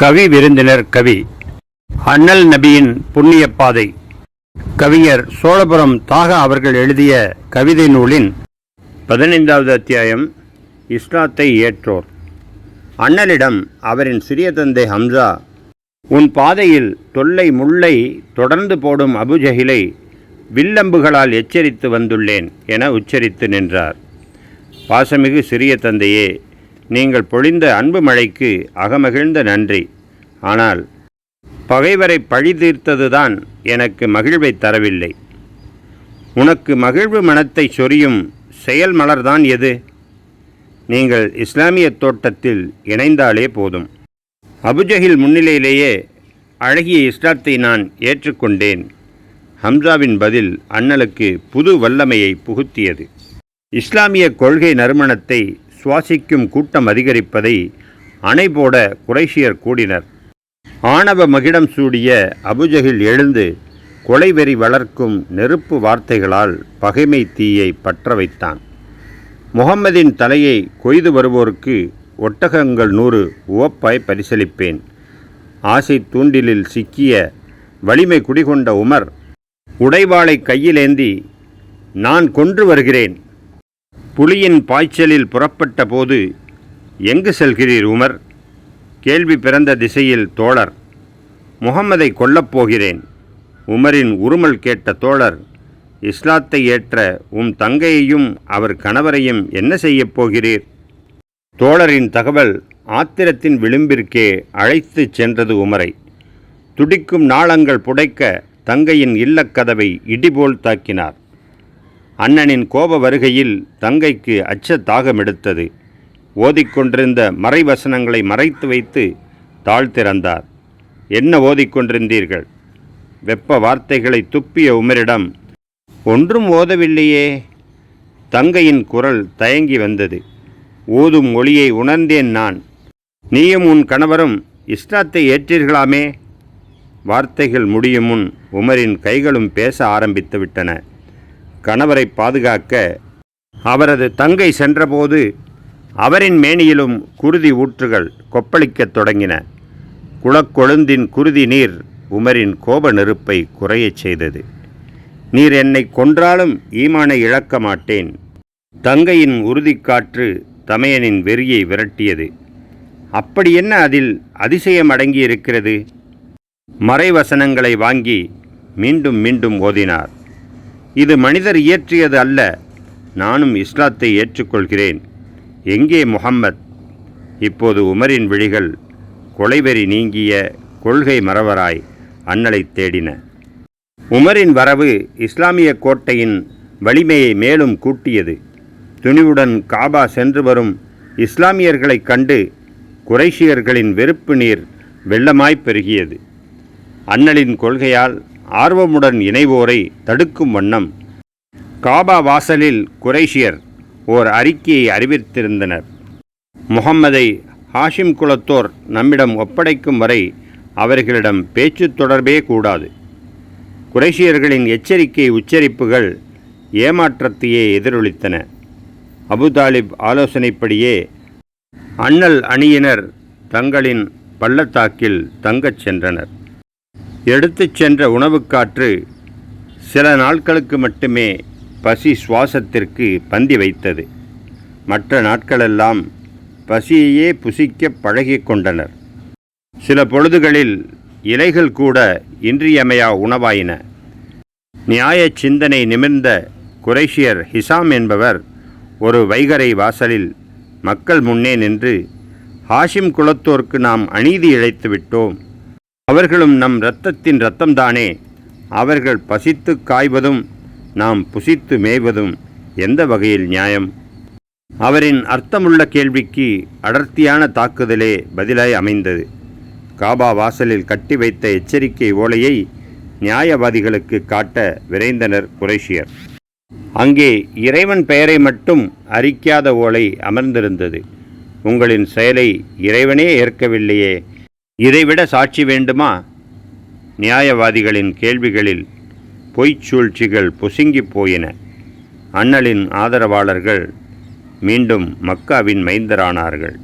கவி விருந்தினர் கவி. அண்ணல் நபியின் புண்ணிய பாதை. கவிஞர் சோழபுரம் தாகா அவர்கள் எழுதிய கவிதை நூலின் பதினைந்தாவது அத்தியாயம் இஸ்லாத்தை ஏற்றோர். அண்ணலிடம் அவரின் சிறிய தந்தை ஹம்சா உன் பாதையில் தொல்லை முல்லை தொடர்ந்து போடும் அபுஜஹிலை வில்லம்புகளால் எச்சரித்து வந்துள்ளேன் என உச்சரித்து நின்றார். பாசமிகு சிறிய தந்தையே நீங்கள் பொழிந்த அன்பு மழைக்கு அகமகிழ்ந்த நன்றி. ஆனால் பகைவரை பழி தீர்த்ததுதான் எனக்கு மகிழ்வை தரவில்லை. உனக்கு மகிழ்வு மனத்தை சொரியும் செயல் மலர்தான் எது? நீங்கள் இஸ்லாமிய தோட்டத்தில் இணைந்தாலே போதும். அபுஜஹில் முன்னிலையிலேயே அழகிய இஸ்லாத்தை நான் ஏற்றுக்கொண்டேன். ஹம்சாவின் பதில் அண்ணலுக்கு புது வல்லமையை புகுத்தியது. இஸ்லாமிய கொள்கை நறுமணத்தை சுவாசிக்கும் கூட்டம் அதிகரிப்பதை அணைபோட குறைஷியர் கூடினர். ஆணவ மகிடம் சூடிய அபுஜகில் எழுந்து கொலைவெறி வளர்க்கும் நெருப்பு வார்த்தைகளால் பகைமை தீயை பற்ற வைத்தான். முகம்மதின் தலையை கொய்து வருவோருக்கு ஒட்டகங்கள் நூறு உவப்பாய் பரிசளிப்பேன். ஆசை தூண்டிலில் சிக்கிய வலிமை குடிகொண்ட உமர் உடைவாளை கையிலேந்தி நான் கொன்று வருகிறேன். புலியின் பாய்ச்சலில் புறப்பட்ட போது எங்கு செல்கிறீர் உமர்? கேள்வி பிறந்த திசையில் தோழர் முகம்மதை கொல்லப் போகிறேன். உமரின் உருமல் கேட்ட தோழர் இஸ்லாத்தை ஏற்ற உம் தங்கையையும் அவர் கணவரையும் என்ன செய்யப் போகிறீர்? தோழரின் தகவல் ஆத்திரத்தின் விளிம்பிற்கே அழைத்துச் சென்றது உமரை. துடிக்கும் நாளங்கள் புடைக்க தங்கையின் இல்லக்கதவை இடிபோல் தாக்கினார். அண்ணனின் கோப வருகையில் தங்கைக்கு அச்ச தாகமெடுத்தது ஓதிக்கொண்டிருந்த மறைவசனங்களை மறைத்து வைத்து தாழ் திறந்தார். என்ன ஓதிக்கொண்டிருந்தீர்கள் வெப்ப வார்த்தைகளை துப்பிய உமரிடம் ஒன்றும் ஓதவில்லையே தங்கையின் குரல் தயங்கி வந்தது. ஓதும் ஒளியை உணர்ந்தேன் நான். நீயும் உன் கணவரும் இஸ்லாத்தை ஏற்றீர்களாமே வார்த்தைகள் முடியும் முன் உமரின் கைகளும் பேச ஆரம்பித்து விட்டன. கணவரை பாதுகாக்க அவரது தங்கை சென்றபோது அவரின் மேனியிலும் குருதி ஊற்றுகள் கொப்பளிக்கத் தொடங்கின. குளக்கொழுந்தின் குருதி நீர் உமரின் கோப நெருப்பை குறையச் செய்தது. நீர் என்னை கொன்றாலும் ஈமானை இழக்க மாட்டேன். தங்கையின் உறுதிக்காற்று தமையனின் வெறியை விரட்டியது. அப்படி என்ன அதில் அதிசயம் அடங்கியிருக்கிறது? மறைவசனங்களை வாங்கி மீண்டும் மீண்டும் ஓதினார். இது மனிதர் இயற்றியது அல்ல. நானும் இஸ்லாத்தை ஏற்றுக்கொள்கிறேன். எங்கே முகம்மத் இப்போது உமரின் விழிகள் கொலைவெறி நீங்கிய கொள்கை மறவராய் அண்ணலை தேடின. உமரின் வரவு இஸ்லாமிய கோட்டையின் வலிமையை மேலும் கூட்டியது. துணிவுடன் காபா சென்று வரும் இஸ்லாமியர்களைக் கண்டு குறைஷியர்களின் வெறுப்பு நீர் வெள்ளமாய்ப் பெருகியது. அண்ணலின் கொள்கையால் ஆர்வமுடன் இணைவோரை தடுக்கும் வண்ணம். காபா வாசலில் குரேஷியர் ஓர் அறிக்கையை அறிவித்திருந்தனர். முகம்மதை ஹாஷிம் குலத்தோர் நம்மிடம் ஒப்படைக்கும் வரை அவர்களிடம் பேச்சு தொடர்பே கூடாது. குரேஷியர்களின் எச்சரிக்கை உச்சரிப்புகள் ஏமாற்றத்தையே எதிரொலித்தன. அபுதாலிப் ஆலோசனைப்படியே அண்ணல் அணியினர் தங்களின் பள்ளத்தாக்கில் தங்கச் சென்றனர். எடுத்துச் சென்ற உணவுக்காற்று சில நாட்களுக்கு மட்டுமே பசி சுவாசத்திற்கு பந்தி வைத்தது. மற்ற நாட்களெல்லாம் பசியையே புசிக்க பழகிக் கொண்டனர். சில பொழுதுகளில் இலைகள் கூட இன்றியமையா உணவாயின. நியாய சிந்தனை நிமிர்ந்த குறைஷியர் ஹிசாம் என்பவர் ஒரு வைகரை வாசலில் மக்கள் முன்னே நின்று ஹாஷிம் குலத்தோர்க்கு நாம் அநீதி இழைத்து விட்டோம். அவர்களும் நம் இரத்தத்தின் இரத்தம்தானே. அவர்கள் பசித்து காய்வதும் நாம் புசித்து மேய்வதும் எந்த வகையில் நியாயம்? அவரின் அர்த்தமுள்ள கேள்விக்கு அடர்த்தியான தாக்குதலே பதிலாய் அமைந்தது. காபா வாசலில் கட்டி வைத்த எச்சரிக்கை ஓலையை நியாயவாதிகளுக்கு காட்ட விரைந்தனர் குரேஷியர். அங்கே இறைவன் பெயரை மட்டும் அறிக்காத ஓலை அமர்ந்திருந்தது. உங்களின் செயலை இறைவனே ஏற்கவில்லையே இதைவிட சாட்சி வேண்டுமா? நியாயவாதிகளின் கேள்விகளில் பொய்ச் சூழ்ச்சிகள் பொசுங்கிப் போயின. அண்ணலின் ஆதரவாளர்கள் மீண்டும் மக்காவின் மைந்தரானார்கள்.